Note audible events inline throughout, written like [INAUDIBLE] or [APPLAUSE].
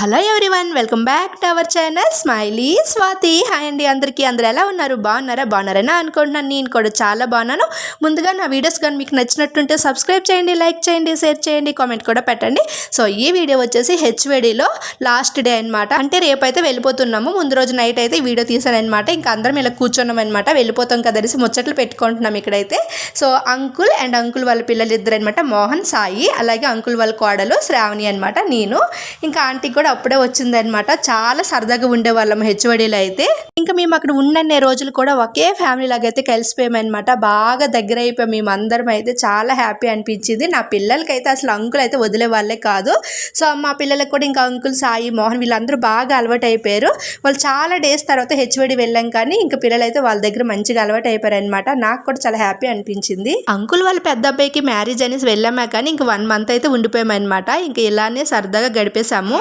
Hello everyone welcome back to our channel smiley Swathi hi అండి అందరికీ అందరు ఎలా ఉన్నారు? బాగున్నారా? బాగున్నారని అనుకుంటున్నాను. నేను కూడా చాలా బాగున్నాను. ముందుగా నా వీడియోస్ కానీ మీకు నచ్చినట్టుంటే సబ్స్క్రైబ్ చేయండి లైక్ చేయండి షేర్ చేయండి కామెంట్ కూడా పెట్టండి. సో ఈ వీడియో వచ్చేసి హెచ్వేడిలో లాస్ట్ డే అనమాట అంటే రేపైతే వెళ్ళిపోతున్నాము. ముందు రోజు నైట్ అయితే వీడియో తీసాను అనమాట ఇంకా అందరం ఇలా కూర్చున్నాం అనమాట వెళ్ళిపోతాం కదా ముచ్చట్లు పెట్టుకుంటున్నాం ఇక్కడైతే. సో అంకుల్ అండ్ అంకుల్ వాళ్ళ పిల్లలు ఇద్దరు అనమాట మోహన్ సాయి అలాగే అంకుల్ వాళ్ళ కోడలు శ్రావణి అనమాట నేను ఇంకా ఆంటీ కూడా అప్పుడే వచ్చిందనమాట చాలా సరదాగా ఉండేవాళ్ళం హెచ్ఓడిలో అయితే. ఇంకా మేము అక్కడ ఉన్నన్ని రోజులు కూడా ఒకే ఫ్యామిలీ లాగా అయితే కలిసిపోయామన్నమాట. బాగా దగ్గర అయిపోయాం మేము అందరం అయితే. చాలా హ్యాపీ అనిపించింది. నా పిల్లలకైతే అసలు అంకుల్ అయితే వదిలే వాళ్ళే కాదు. సో మా పిల్లలకు కూడా ఇంకా అంకుల్ సాయి మోహన్ వీళ్ళందరూ బాగా అలవాటు అయిపోయారు. వాళ్ళు చాలా డేస్ తర్వాత హెచ్ఓడి వెళ్ళాం కానీ ఇంకా పిల్లలు అయితే వాళ్ళ దగ్గర మంచిగా అలవాటు అయిపోయారు అనమాట నాకు కూడా చాలా హ్యాపీ అనిపించింది. అంకుల్ వాళ్ళ పెద్ద అబ్బాయికి మ్యారేజ్ అనేసి వెళ్ళామా కానీ ఇంకా వన్ మంత్ అయితే ఉండిపోయామన్నమాట. ఇంకా ఇలానే సరదాగా గడిపేశాము.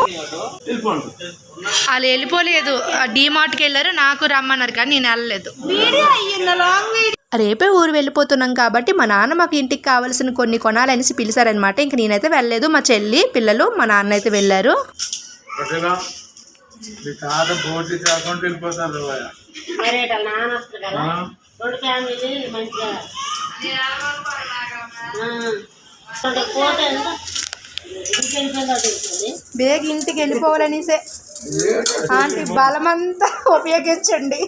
వాళ్ళు వెళ్ళిపోలేదు. డీమార్ట్కి వెళ్ళారు నాకు రమ్మన్నారు కానీ నేను వెళ్ళలేదు. రేపే ఊరు వెళ్ళిపోతున్నాం కాబట్టి మా నాన్న మాకు ఇంటికి కావాల్సిన కొన్ని కొనాలనేసి పిలిచారనమాట ఇంక నేనైతే వెళ్ళలేదు. మా చెల్లి పిల్లలు మా నాన్న అయితే వెళ్ళారు. మంచిగా. బేగ ఇంటికి వెళ్ళిపోవాలనేసే. ఆంటీ బలమంతా ఉపయోగించండి.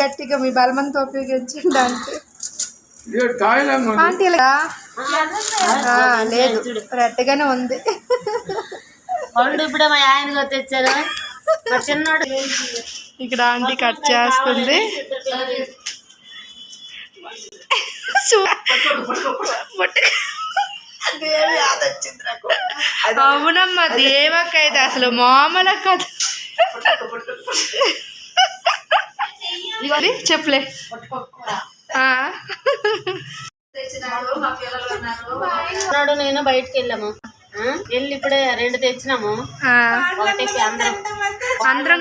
గట్టిగా మీ బలమంతా ఉపయోగించండి ఆంటీ. ఆంటీ లేదు రెట్టగానే ఉంది. పండు ఇప్పుడే మా ఆయన తెచ్చారు మా చిన్నోడు. ఇక్కడ ఆంటీ కట్ చేస్తుంది. అవునమ్మా దేవకైతే అసలు మామూలు ఇదిగోది, చెప్పులే. నేను బయటకు వెళ్ళాము? వెళ్ళి ఇప్పుడే రెండు తెచ్చినాము. అందరం. అందరం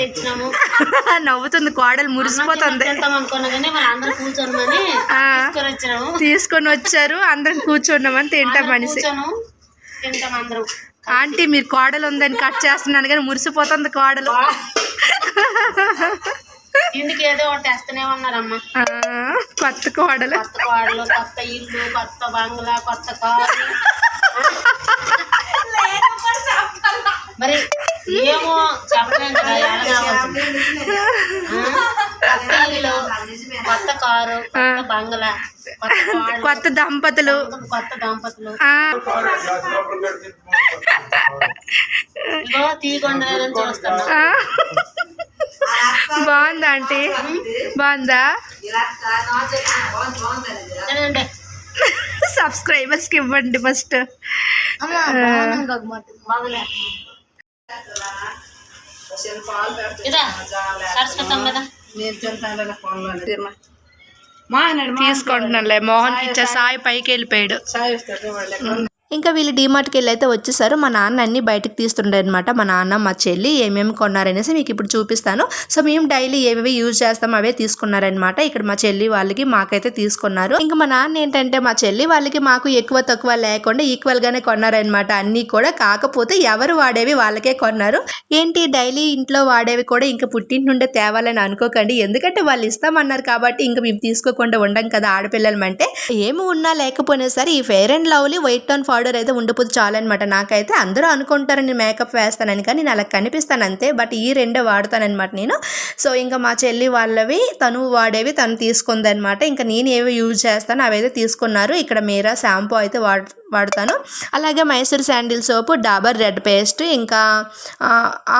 తెచ్చినాము? [LAUGHS] నవ్వుతుంది కోడలు మురిసిపోతుంది. తీసుకొని వచ్చారు అందరం కూర్చున్నామని తింటాం మనిషి. ఆంటీ మీరు కోడలు ఉందని కట్ చేస్తున్నాను కానీ మురిసిపోతుంది కోడలు. ఇంటికి ఏదో ఒకటి తెస్తూనే ఉన్నారమ్మా. కొత్త కోడలు. కొత్త కోడలు కొత్త ఇల్లు కొత్త బంగ్లా కొత్త కారు. మరి ఏమో? కొత్త కారు బంగ్లా కొత్త దంపతులు. కొత్త దంపతులు. ఇగో తీయకుండా చూస్తున్నా. బాగుందా ఆంటీ? బాగుందా? చూడండి సబ్స్క్రైబర్స్కి [LAUGHS] ఇవ్వండి ఫస్ట్ తీసుకుంటున్నానులే మోహన్ ఇచ్చే సాయి. పైకి వెళ్ళిపోయాడు. ఇంకా వీళ్ళు డీమార్ట్కి వెళ్ళి అయితే వచ్చేసారు. మా నాన్న అన్ని బయటకు తీస్తుండే అనమాట మా నాన్న మా చెల్లి ఏమేమి కొన్నారనేసి మీకు ఇప్పుడు చూపిస్తాను. సో మేము డైలీ ఏవేవి యూజ్ చేస్తాం అవే తీసుకున్నారనమాట ఇక్కడ మా చెల్లి వాళ్ళకి మాకైతే తీసుకున్నారు. ఇంకా మా నాన్న ఏంటంటే మా చెల్లి వాళ్ళకి మాకు ఎక్కువ తక్కువ లేకుండా ఈక్వల్ గానే కొన్నారనమాట అన్నీ కూడా కాకపోతే ఎవరు వాడేవి వాళ్ళకే కొన్నారు. ఏంటి డైలీ ఇంట్లో వాడేవి కూడా ఇంకా పుట్టింటి నుండే తేవాలని అనుకోకండి. ఎందుకంటే వాళ్ళు ఇస్తామన్నారు కాబట్టి ఇంకా మేము తీసుకోకుండా ఉండం కదా ఆడపిల్లలమంటే. ఏమి ఉన్నా లేకపోయినా సరే ఈ Fair and Lovely white tone powder అయితే ఉండిపోతే చాలన్నమాట. నాకైతే అందరూ అనుకుంటారు నేను మేకప్ వేస్తానని కానీ నేను అలా కనిపిస్తాను అంతే. బట్ ఈ రెండే వాడతానమాట నేను. సో ఇంకా మా చెల్లి వాళ్ళవి తను వాడేవి తను తీసుకుందనమాట ఇంకా నేను ఏవి యూజ్ చేస్తాను అవైతే తీసుకున్నారు. ఇక్కడ మీరా షాంపూ అయితే వాడు వాడతాను. అలాగే Mysore sandal soap Dabur red paste ఇంకా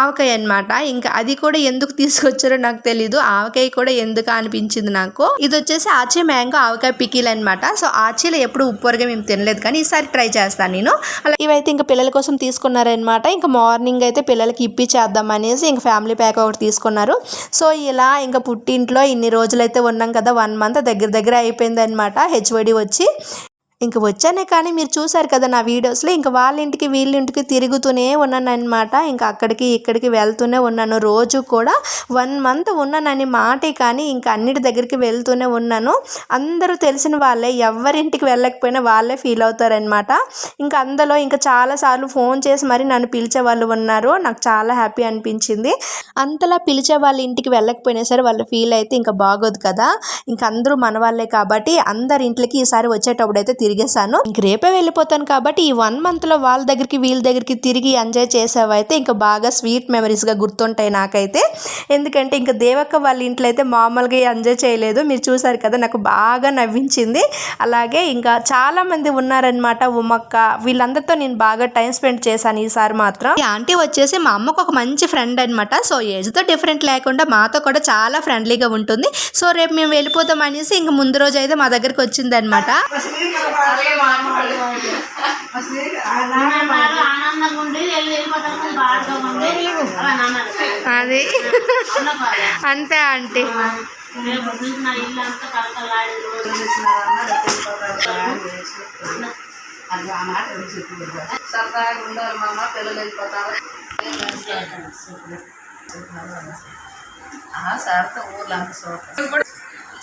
ఆవకాయ అనమాట ఇంకా అది కూడా ఎందుకు తీసుకొచ్చారో నాకు తెలీదు. ఆవకాయ కూడా ఎందుకు అనిపించింది నాకు. ఇది వచ్చేసి ఆచే మ్యాంగో ఆవకాయ పికిల్ అనమాట సో ఆచీలో ఎప్పుడు ఉప్పురుగా మేము తినలేదు కానీ ఈసారి ట్రై చేస్తాను నేను. అలా ఇవైతే ఇంకా పిల్లల కోసం తీసుకున్నారనమాట ఇంకా మార్నింగ్ అయితే పిల్లలకి ఇప్పించేద్దాం అనేసి ఇంకా ఫ్యామిలీ ప్యాక్ ఒకటి తీసుకున్నారు. సో ఇలా ఇంకా పుట్టింట్లో ఇన్ని రోజులైతే ఉన్నాం కదా వన్ మంత్ దగ్గర దగ్గర అయిపోయింది అనమాట హెచ్ఓడి వచ్చి. ఇంక వచ్చానే కానీ మీరు చూసారు కదా నా వీడియోస్లో ఇంకా వాళ్ళ ఇంటికి వీళ్ళ ఇంటికి తిరుగుతూనే ఉన్నాను అనమాట ఇంకా అక్కడికి ఇక్కడికి వెళ్తూనే ఉన్నాను. రోజు కూడా వన్ మంత్ ఉన్నానని మాటే కానీ ఇంకా అన్నిటి దగ్గరికి వెళ్తూనే ఉన్నాను. అందరూ తెలిసిన వాళ్ళే ఎవరింటికి వెళ్ళకపోయినా వాళ్ళే ఫీల్ అవుతారనమాట ఇంకా అందులో ఇంకా చాలాసార్లు ఫోన్ చేసి మరి నన్ను పిలిచే వాళ్ళు ఉన్నారు. నాకు చాలా హ్యాపీ అనిపించింది. అంతలా పిలిచే వాళ్ళ ఇంటికి వెళ్ళకపోయినా సరే వాళ్ళు ఫీల్ అయితే ఇంకా బాగోదు కదా. ఇంకా అందరూ మన వాళ్ళే కాబట్టి అందరి ఇంట్లోకి ఈసారి వచ్చేటప్పుడు అయితే తిరిగేసాను ఇంక రేపే వెళ్ళిపోతాను కాబట్టి ఈ వన్ మంత్లో వాళ్ళ దగ్గరికి వీళ్ళ దగ్గరికి తిరిగి ఎంజాయ్ చేసావైతే ఇంకా బాగా స్వీట్ మెమరీస్గా గుర్తుంటాయి నాకైతే. ఎందుకంటే ఇంకా దేవక్క వాళ్ళ ఇంట్లో అయితే మామూలుగా ఎంజాయ్ చేయలేదు. మీరు చూసారు కదా నాకు బాగా నవ్వించింది. అలాగే ఇంకా చాలా మంది ఉన్నారనమాట ఉమ్మక్క వీళ్ళందరితో నేను బాగా టైం స్పెండ్ చేశాను ఈసారి మాత్రం. ఈ ఆంటీ వచ్చేసి మా అమ్మకు ఒక మంచి ఫ్రెండ్ అనమాట సో ఏజ్తో డిఫరెంట్ లేకుండా మాతో కూడా చాలా ఫ్రెండ్లీగా ఉంటుంది. సో రేపు మేము వెళ్ళిపోతాం అనేసి ఇంక ముందు రోజు అయితే మా దగ్గరికి వచ్చింది అది? అంతే ఆంటీ. సరదాగా ఉండాలి మామ పిల్లలు వెళ్ళిపోతారు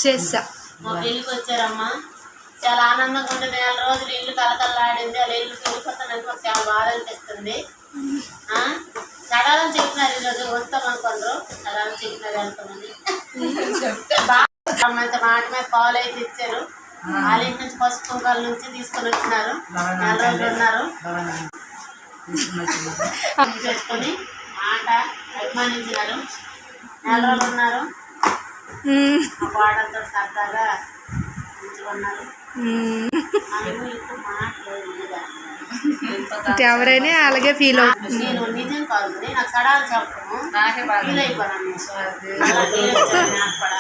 చేసా పెళ్ళికి వచ్చారమ్మా. చాలా ఆనందంగా ఉండి నెల రోజులు ఇల్లు కలకల్లాడింది అలా ఇల్లు వెళ్ళిపోతానని మాకు చాలా బాధ అనిపిస్తుంది. ఆ? సడాలని చెప్పినారు ఈరోజు వస్తాం అనుకుంటారు సడాలని చెప్పినారు ఎంతమంది అంత మాట మీద పాలు అయితే ఇచ్చారు. వాళ్ళ ఇంటి నుంచి పసుపు కుంకాల నుంచి తీసుకొని వచ్చినారు. నెల రోజులు ఉన్నారు. చేసుకొని మాట అభిమానించినారు. నెల రోజులు ఉన్నారు. కోడలతో సరదాగా మాట్లాడలేదు ఎవరైనా అలాగే ఫీల్ అవుతుంది. నేను నిజం [LAUGHS] కాదు నాకు సడాలు చెప్పడము నాకే బాగా ఫీల్ అయిపోయాను నేను అలా feel అయిపోయాను నాకు కూడా.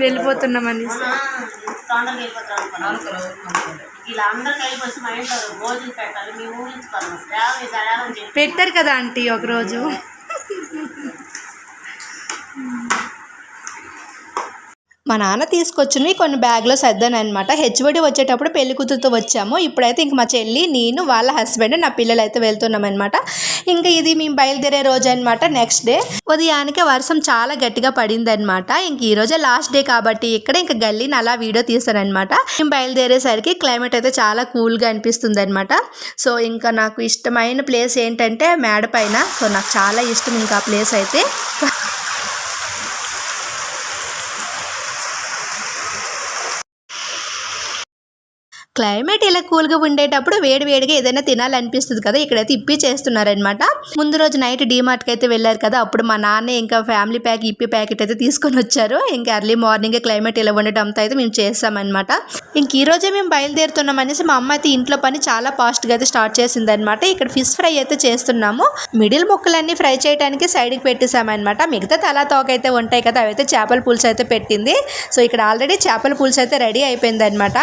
వెళ్ళిపోతున్నామని ఆ, ఇంత తొందరగా వెళ్ళిపోతాను అనుకున్నాను అనుకున్న ఊరు అనుకుంటారు ఇలా అందరు కలిపి వచ్చి మా ఇంట్లో భోజనం పెట్టాలి మేము ఊహించుకోవాలి శ్రావణి సడాలని చెప్పి పెట్టారు కదా ఆంటీ ఒకరోజు మా నాన్న తీసుకొచ్చినవి కొన్ని బ్యాగ్లో సర్దాను అనమాట హెచ్ఓడి వచ్చేటప్పుడు పెళ్ళి కూతురుతో వచ్చాము. ఇప్పుడైతే ఇంక మా చెల్లి నేను వాళ్ళ హస్బెండ్ నా పిల్లలు అయితే వెళ్తున్నాం అనమాట ఇంకా ఇది మేము బయలుదేరే రోజు అనమాట నెక్స్ట్ డే. ఉదయానికి వర్షం చాలా గట్టిగా పడింది అనమాట ఇంక ఈ రోజే లాస్ట్ డే కాబట్టి ఇక్కడ ఇంకా గల్లీని అలా వీడియో తీసాను అనమాట మేము బయలుదేరేసరికి క్లైమేట్ అయితే చాలా కూల్గా అనిపిస్తుంది అనమాట సో ఇంకా నాకు ఇష్టమైన ప్లేస్ ఏంటంటే మేడపైన. సో నాకు చాలా ఇష్టం ఇంకా ఆ ప్లేస్ అయితే. క్లైమేట్ ఇలా కూల్గా ఉండేటప్పుడు వేడి వేడిగా ఏదైనా తినాలనిపిస్తుంది కదా ఇక్కడైతే ఇప్పి చేస్తున్నారనమాట ముందు రోజు నైట్ డీమార్ట్కి అయితే వెళ్ళారు కదా అప్పుడు మా నాన్న ఇంకా ఫ్యామిలీ ప్యాక్ ఇప్పి ప్యాకెట్ అయితే తీసుకొని వచ్చారు. ఇంకా ఎర్లీ మార్నింగ్ క్లైమేట్ ఇలా ఉండటంతో అయితే మేము చేస్తామన్నమాట ఇంక ఈ రోజే మేము బయలుదేరుతున్నాం అనేసి మా అమ్మ అయితే ఇంట్లో పని చాలా ఫాస్ట్గా అయితే స్టార్ట్ చేసింది అనమాట ఇక్కడ ఫిష్ ఫ్రై అయితే చేస్తున్నాము. మిడిల్ ముక్కలన్నీ ఫ్రై చేయడానికి సైడ్కి పెట్టేసామన్నమాట మిగతా తలా తోక అయితే ఉంటాయి కదా అవైతే చేపల పులుసు అయితే పెట్టింది. సో ఇక్కడ ఆల్రెడీ చేపల పులుసు అయితే రెడీ అయిపోయింది అనమాట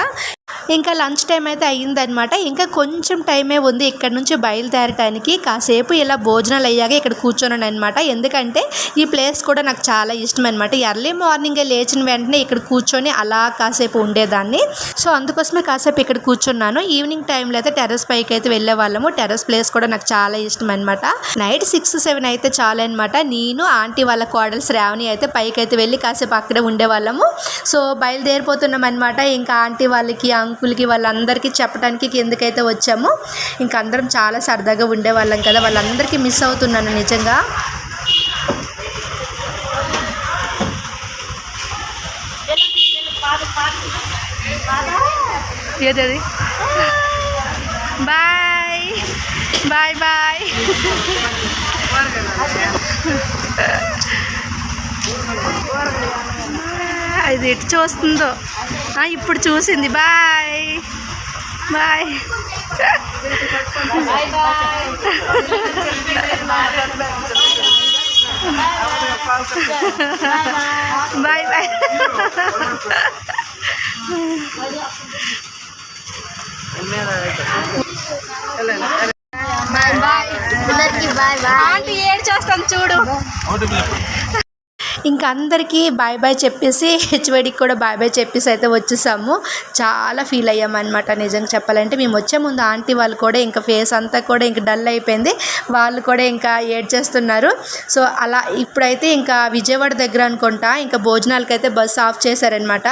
ఇంకా లంచ్ టైం అయితే అయ్యిందనమాట ఇంకా కొంచెం టైమే ఉంది ఇక్కడ నుంచి బయలుదేరటానికి. కాసేపు ఇలా భోజనాలు అయ్యాక ఇక్కడ కూర్చోను అనమాట ఎందుకంటే ఈ ప్లేస్ కూడా నాకు చాలా ఇష్టం అనమాట ఎర్లీ మార్నింగ్ లేచిన వెంటనే ఇక్కడ కూర్చొని అలా కాసేపు ఉండేదాన్ని. సో అందుకోసమే కాసేపు ఇక్కడ కూర్చున్నాను. ఈవినింగ్ టైంలో అయితే టెర్రస్ పైకి అయితే వెళ్ళే వాళ్ళము. టెర్రస్ ప్లేస్ కూడా నాకు చాలా ఇష్టం అనమాట నైట్ సిక్స్ సెవెన్ అయితే చాలు అనమాట నేను ఆంటీ వాళ్ళ కోడలు శ్రావణి అయితే పైకి అయితే వెళ్ళి కాసేపు అక్కడే ఉండేవాళ్ళము. సో బయలుదేరిపోతున్నాం అనమాట ఇంకా ఆంటీ వాళ్ళకి అంకుల్కి వాళ్ళందరికీ చెప్పడానికి కిందకైతే వచ్చాము. ఇంకా అందరం చాలా సరదాగా ఉండేవాళ్ళం కదా. వాళ్ళందరికీ మిస్ అవుతున్నాను నిజంగా. ఏదది? Bye bye. బాయ్. ఇది ఎటు చూస్తుందో? ఆ, ఇప్పుడు చూసింది. Bye. Bye. Bye bye. Aunty ఏడు చేస్తాను చూడు? ఇంకా ఇంకా అందరికీ బాయ్ బాయ్ చెప్పేసి హెచ్వైడికి కూడా బాయ్ బాయ్ చెప్పేసి అయితే వచ్చేసాము. చాలా ఫీల్ అయ్యామన్నమాట నిజంగా చెప్పాలంటే. మేము వచ్చే ముందు ఆంటీ వాళ్ళు కూడా ఇంకా ఫేస్ అంతా కూడా ఇంకా డల్ అయిపోయింది. వాళ్ళు కూడా ఇంకా ఏడ్ చేస్తున్నారు. సో అలా ఇప్పుడైతే ఇంకా విజయవాడ దగ్గర అనుకుంటా ఇంకా భోజనాలకైతే బస్సు ఆఫ్ చేశారనమాట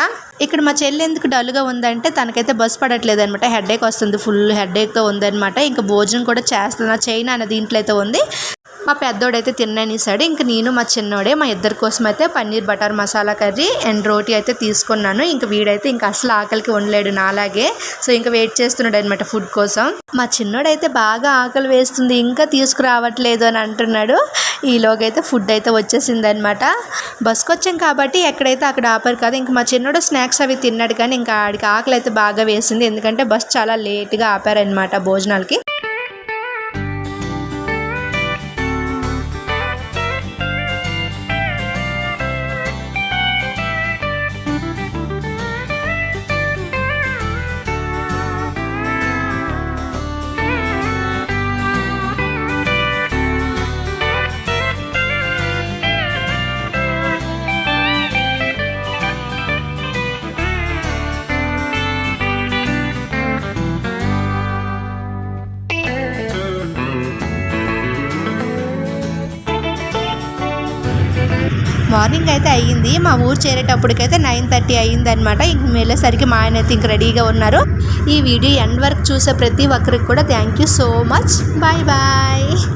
ఇక్కడ మా చెల్లి ఎందుకు డల్గా ఉందంటే తనకైతే బస్సు పడట్లేదు అనమాట హెడేక్ వస్తుంది ఫుల్ హెడేక్తో ఉందన్నమాట. ఇంకా భోజనం కూడా చేస్తున్నా చైనా అనే దీంట్లో అయితే ఉంది. మా పెద్దోడైతే తిననిసాడు ఇంకా నేను మా చిన్నోడే మా ఇద్దరి కోసం అయితే paneer butter masala curry and రోటీ అయితే తీసుకున్నాను. ఇంక వీడైతే ఇంకా అసలు ఆకలికి ఉండలేడు నాలాగే. సో ఇంకా వెయిట్ చేస్తున్నాడు అనమాట ఫుడ్ కోసం. మా చిన్నోడైతే బాగా ఆకలి వేస్తుంది. ఇంకా తీసుకురావట్లేదు అని అంటున్నాడు. ఈలోగైతే ఫుడ్ అయితే వచ్చేసింది అనమాట బస్కి వచ్చాం కాబట్టి ఎక్కడైతే అక్కడ ఆపారు కదా. ఇంకా మా చిన్నోడు స్నాక్స్ అవి తిన్నాడు కానీ ఇంకా ఆడికి ఆకలి అయితే బాగా వేసింది. ఎందుకంటే బస్ చాలా లేట్గా ఆపారనమాట భోజనాలకి. మార్నింగ్ అయితే అయ్యింది. మా ఊరు చేరేటప్పటికైతే నైన్ థర్టీ అయ్యింది అనమాట ఇంక వెళ్ళేసరికి మా ఆయన అయితే ఇంక రెడీగా ఉన్నారు. ఈ వీడియో ఎండ్ వరకు చూసే ప్రతి ఒక్కరికి కూడా thank you so much. Bye bye.